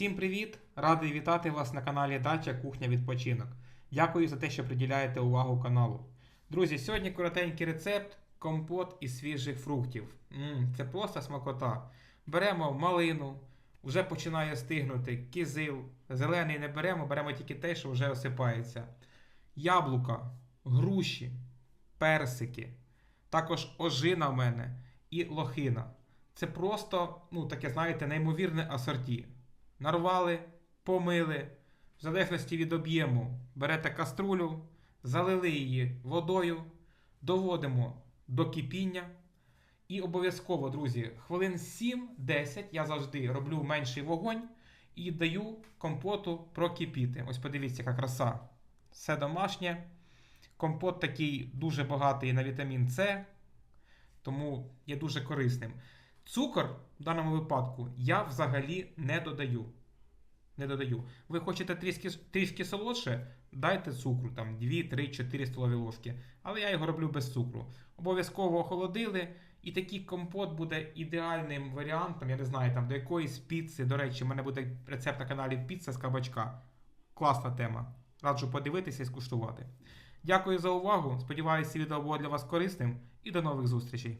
Всім привіт! Радий вітати вас на каналі Дача Кухня Відпочинок. Дякую за те, що приділяєте увагу каналу. Друзі, сьогодні коротенький рецепт компот із свіжих фруктів. м це просто смакота. Беремо малину, вже починає стигнути, кизил. Зелений не беремо, беремо тільки те, що вже осипається. Яблука, груші, персики. Також ожина в мене і лохина. Це просто, ну, таке, знаєте, неймовірне асорті. Нарвали, помили, в залежності від об'єму, берете каструлю, залили її водою, доводимо до кипіння. І обов'язково, друзі, хвилин 7-10 я завжди роблю менший вогонь і даю компоту прокипіти. Ось подивіться, яка краса. Все домашнє. Компот такий дуже багатий на вітамін С, тому є дуже корисним. Цукор в даному випадку я взагалі не додаю. Не додаю. Ви хочете трішки, трішки солодше, дайте цукру, там 2, 3, 4 столові ложки. Але я його роблю без цукру. Обов'язково охолодили, і такий компот буде ідеальним варіантом, я не знаю, там до якоїсь піци. До речі, в мене буде рецепт на каналі Піца з кабачка. Класна тема. Раджу подивитися і скуштувати. Дякую за увагу. Сподіваюся, відео було для вас корисним і до нових зустрічей.